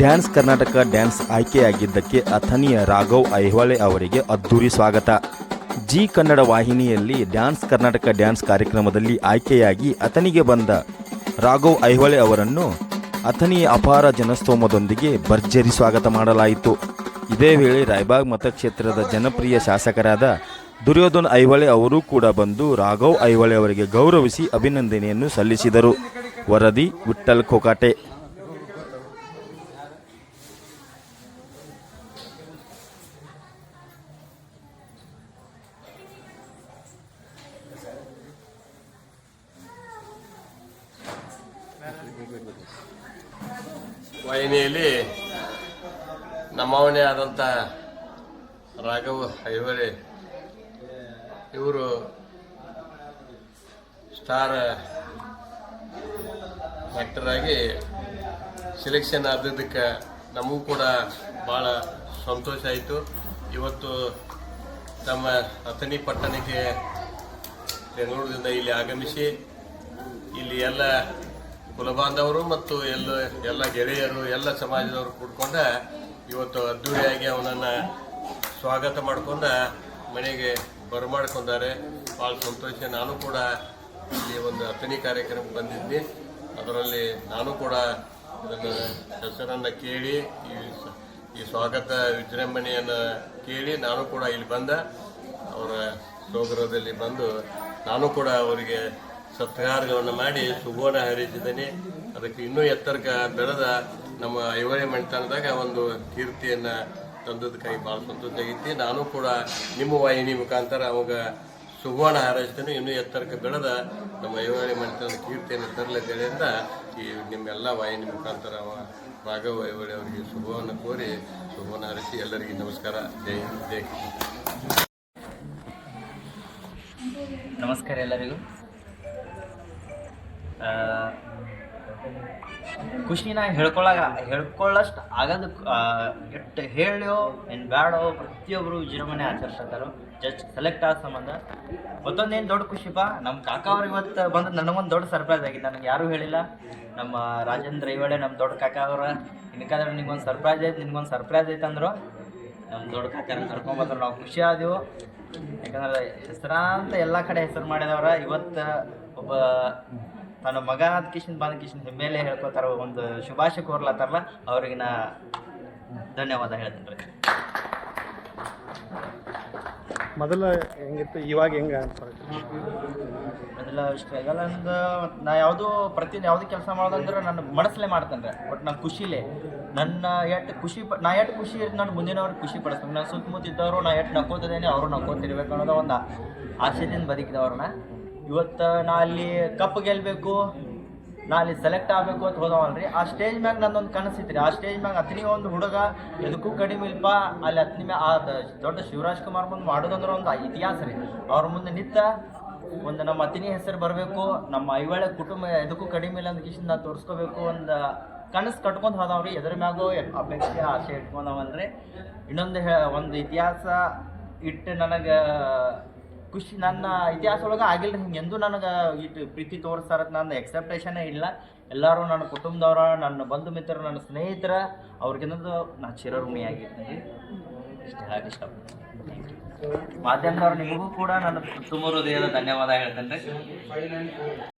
Dance Karnataka dance ಆಯ್ಕೆಯಾಗಿದ್ದಕ್ಕೆ ಅಥನಿಯ ರಾಘವ್ ಐಹೊಳೆ ಅವರಿಗೆ ಅದ್ದೂರಿ ಸ್ವಾಗತ. ಜಿ ಕನ್ನಡ ವಾಹಿನಿಯಲ್ಲಿ ಡ್ಯಾನ್ಸ್ ಕರ್ನಾಟಕ ಡ್ಯಾನ್ಸ್ ಕಾರ್ಯಕ್ರಮದಲ್ಲಿ ಆಯ್ಕೆಯಾಗಿ ಅಥನಿಗೆ ಬಂದ ರಾಘವ್ ಐಹೊಳೆ ಅವರನ್ನು ಅಥನಿಯ ಅಪಾರ ಜನಸ್ತೋಮದೊಂದಿಗೆ ಭರ್ಜರಿ ಸ್ವಾಗತ ಮಾಡಲಾಯಿತು. ಇದೇ ವೇಳೆ ರಾಯಬಾಗ್ ಮತಕ್ಷೇತ್ರದ ಜನಪ್ರಿಯ ಶಾಸಕರಾದ ದುರ್ಯೋಧನ್ ಐಹೊಳೆ ಅವರೂ ಕೂಡ ಬಂದು ರಾಘವ್ ಐಹೊಳೆ ಅವರಿಗೆ ಗೌರವಿಸಿ ಅಭಿನಂದನೆಯನ್ನು ಸಲ್ಲಿಸಿದರು. ವರದಿ ವಿಠ್ಠಲ್ ಕೋಕಾಟೆ. ವಾಹಿನಿಯಲ್ಲಿ ನಮ್ಮವನೇ ಆದಂಥ ರಾಘವ್ ಐವರೆ ಇವರು ಸ್ಟಾರ್ ಆಗಿ ಸೆಲೆಕ್ಷನ್ ಆದದಕ್ಕೆ ನಮಗೂ ಕೂಡ ಭಾಳ ಸಂತೋಷ ಆಯಿತು. ಇವತ್ತು ತಮ್ಮ ಅಥಣಿ ಪಟ್ಟಣಕ್ಕೆ ಬೆಂಗಳೂರಿನಿಂದ ಇಲ್ಲಿ ಆಗಮಿಸಿ ಇಲ್ಲಿ ಎಲ್ಲ ಕುಲಬಾಂಧವರು ಮತ್ತು ಎಲ್ಲ ಎಲ್ಲ ಗೆಳೆಯರು, ಎಲ್ಲ ಸಮಾಜದವರು ಕೂಡ್ಕೊಂಡ ಇವತ್ತು ಅದ್ದೂರಿಯಾಗಿ ಅವನನ್ನು ಸ್ವಾಗತ ಮಾಡ್ಕೊಂಡ ಮನೆಗೆ ಬರಮಾಡ್ಕೊಂಡಾರೆ. ಭಾಳ ಸಂತೋಷ. ನಾನು ಕೂಡ ಇಲ್ಲಿ ಒಂದು ಅಥಣಿ ಕಾರ್ಯಕ್ರಮಕ್ಕೆ ಬಂದಿದ್ದೆ. ಅದರಲ್ಲಿ ನಾನು ಕೂಡ ಇದನ್ನು ಹೆಸರನ್ನು ಕೇಳಿ, ಈ ಈ ಸ್ವಾಗತ ವಿಜೃಂಭಣೆಯನ್ನು ಕೇಳಿ ನಾನು ಕೂಡ ಇಲ್ಲಿ ಬಂದ. ಅವರ ಸೋಗ್ರದಲ್ಲಿ ಬಂದು ನಾನು ಕೂಡ ಅವರಿಗೆ ಸತ್ಕಾರಗಳನ್ನು ಮಾಡಿ ಸುಗೋಣ ಹರಿಸಿದ್ದೇನೆ ಅದಕ್ಕೆ ಇನ್ನೂ ಎತ್ತರಕ್ಕೆ ಬೆಳೆದ ನಮ್ಮ ಐವಳೆ ಮಣಿತನದಾಗ ಒಂದು ಕೀರ್ತಿಯನ್ನು ತಂದದಕ್ಕಾಗಿ ಭಾಳ ಸಂತೋಷ ಆಗೈತಿ ನಾನು ಕೂಡ ನಿಮ್ಮ ವಾಹಿನಿ ಮುಖಾಂತರ ಅವಾಗ ಸುಗೋಣ ಹಾರೈಸ್ತೇನೆ. ಇನ್ನೂ ಎತ್ತರಕ್ಕೆ ಬೆಳೆದ ನಮ್ಮ ಐವಳೆ ಮಣಿತನದ ಕೀರ್ತಿಯನ್ನು ತರಲಿದ್ದರಿಂದ ಈ ನಿಮ್ಮೆಲ್ಲ ವಾಹಿನಿ ಮುಖಾಂತರ ಅವ ರಾಘವ ಐವಳೆ ಅವರಿಗೆ ಶುಭವನ್ನು ಕೋರಿ ಶುಭವನ್ನು ಹಾರೈಸಿ ಎಲ್ಲರಿಗೂ ನಮಸ್ಕಾರ. ಜೈ ಜೈ ನಮಸ್ಕಾರ ಎಲ್ಲರಿಗೂ. ಖುಷಿನ ಹೇಳ್ಕೊಳ್ಳಾಗ ಹೇಳ್ಕೊಳ್ಳಷ್ಟು ಆಗದು ಎಷ್ಟು ಹೇಳೋ ಏನು ಬ್ಯಾಡೋ ಪ್ರತಿಯೊಬ್ಬರು ವಿಜೃಂಭಣೆ ಆಚರಿಸ್ತಾರೆ ಜಸ್ಟ್ ಸೆಲೆಕ್ಟ್ ಆದ ಸಂಬಂಧ. ಮತ್ತೊಂದೇನು ದೊಡ್ಡ ಖುಷಿಪ್ಪ ನಮ್ಮ ಕಾಕ ಅವ್ರು ಇವತ್ತು ಬಂದು ನನಗೊಂದು ದೊಡ್ಡ ಸರ್ಪ್ರೈಸ್ ಆಗಿದೆ. ನನಗೆ ಯಾರೂ ಹೇಳಿಲ್ಲ. ನಮ್ಮ ರಾಜೇಂದ್ರ ಇವಳೆ ನಮ್ಮ ದೊಡ್ಡ ಕಾಕ ಅವ್ರ, ಇನ್ಕಾದ್ರೆ ನಿಮ್ಗೊಂದು ಸರ್ಪ್ರೈಸ್ ಐತೆ ನಿನ್ಗೊಂದು ಸರ್ಪ್ರೈಸ್ ಐತೆ ಅಂದ್ರು. ನಮ್ಮ ದೊಡ್ಡ ಕಾಕನ ಕರ್ಕೊಂಬಂದ್ರು ನಾವು ಖುಷಿ ಆದೆವು. ಯಾಕಂದ್ರೆ ಹೆಸರಾಂತ ಎಲ್ಲ ಕಡೆ ಹೆಸರು ಮಾಡಿದವ್ರ. ಇವತ್ತು ಒಬ್ಬ ತನ್ನ ಮಗ ಆದ ಕಿಶನ್ ಬಂದ ಕಿಶನ್ ಮೇಲೆ ಹೇಳ್ಕೊತಾರ ಒಂದು ಶುಭಾಶಯ ಕೋರ್ಲತ್ತಾರಲ್ಲ ಅವ್ರಿಗೆ ನಾ ಧನ್ಯವಾದ ಹೇಳ್ತೀನಿ ರೀ. ಮೊದಲು ಹೆಂಗಿತ್ತು ಇವಾಗ ಹೆಂಗ ಮೊದಲ ಸ್ಟ್ರಗಲ್ ಅಂದ ನಾ ಯಾವುದೋ ಪ್ರತಿ ಯಾವುದೇ ಕೆಲಸ ಮಾಡೋದಂದ್ರೆ ನನ್ನ ಮನಸ್ಸಲ್ಲೇ ಮಾಡ್ತೇನೆ ರೀ. ಬಟ್ ನಾನು ಖುಷಿಲೇ. ನನ್ನ ಎಷ್ಟು ಖುಷಿ ಪ ನಾ ಎಷ್ಟು ಖುಷಿ ಇರ್ತೀನಿ ನಾನು ಮುಂದಿನವ್ರಿಗೆ ಖುಷಿ ಪಡಿಸ್ತೀನಿ ನಾನು ಸುತ್ತಮುತ್ತ ಇದ್ದವರು ನಾ ಎಷ್ಟು ನಕ್ಕೋತಿದ್ದೇನೆ ಅವರು ನಕ್ಕೋತಿರ್ಬೇಕು ಅನ್ನೋದು ಒಂದು ಆಸೆದಿಂದ ಬದುಕಿದವ್ರನ್ನ ಇವತ್ತು ನಾ ಅಲ್ಲಿ ಕಪ್ ಗೆಲ್ಲಬೇಕು ನಾ ಅಲ್ಲಿ ಸೆಲೆಕ್ಟ್ ಆಗಬೇಕು ಅಂತ ಹೋದವಲ್ರಿ ಆ ಸ್ಟೇಜ್ ಮ್ಯಾಗ ನಂದೊಂದು ರೀ ಆ ಸ್ಟೇಜ್ ಮ್ಯಾಗ ಅತ್ನಿ ಒಂದು ಹುಡುಗ ಎದಕ್ಕೂ ಕಡಿಮೆ ಇಲ್ಪ. ಅಲ್ಲಿ ಅತ್ನಿ ಮ್ಯಾಗ ಆ ದೊಡ್ಡ ಶಿವರಾಜ್ ಕುಮಾರ್ ಮುಂದೆ ಮಾಡೋದಂದ್ರೆ ಒಂದು ಇತಿಹಾಸ ರೀ. ಅವ್ರ ಮುಂದೆ ನಿಂತ ಒಂದು ನಮ್ಮ ಅತಿನಿ ಹೆಸರು ಬರಬೇಕು, ನಮ್ಮ ಐವಳೆ ಕುಟುಂಬ ಎದಕ್ಕೂ ಕಡಿಮೆ ಇಲ್ಲ ಅಂತ ಕಿಶನ್ ನಾ ತೋರಿಸ್ಕೋಬೇಕು ಒಂದು ಕನಸು ಕಟ್ಕೊಂಡು ಹೋದವ್ರಿ. ಎದ್ರ ಮ್ಯಾಗೂ ಅಪೇಕ್ಷೆ ಆಸೆ ಇಟ್ಕೊಂಡವಲ್ರಿ ಇನ್ನೊಂದು ಹೇ ಒಂದು ಇತಿಹಾಸ ಇಟ್ಟು ನನಗೆ ಖುಷಿ. ನನ್ನ ಇತಿಹಾಸ ಒಳಗೆ ಆಗಿಲ್ಲ. ಹಿಂಗೆ ಎಂದು ನನಗೆ ಇಟ್ಟು ಪ್ರೀತಿ ತೋರಿಸ್ತಾರ ನನ್ನ ಎಕ್ಸೆಪ್ಟೇಷನೇ ಇಲ್ಲ. ಎಲ್ಲರೂ ನನ್ನ ಕುಟುಂಬದವರ, ನನ್ನ ಬಂಧು ಮಿತ್ರರು, ನನ್ನ ಸ್ನೇಹಿತರ ಅವ್ರಿಗಿನ್ನದು ನಾ ಚಿರಋಣಿಯಾಗಿರ್ತೀನಿ ಇಷ್ಟ ಹೇಳಕ್ಕೆ ಇಷ್ಟಪಡ್ತೀನಿ ಮಾಧ್ಯಮದವ್ರು ನಿಮಗೂ ಕೂಡ ನನ್ನ ತುಂಬ ಹೃದಯದ ಧನ್ಯವಾದ ಹೇಳ್ತೇನೆ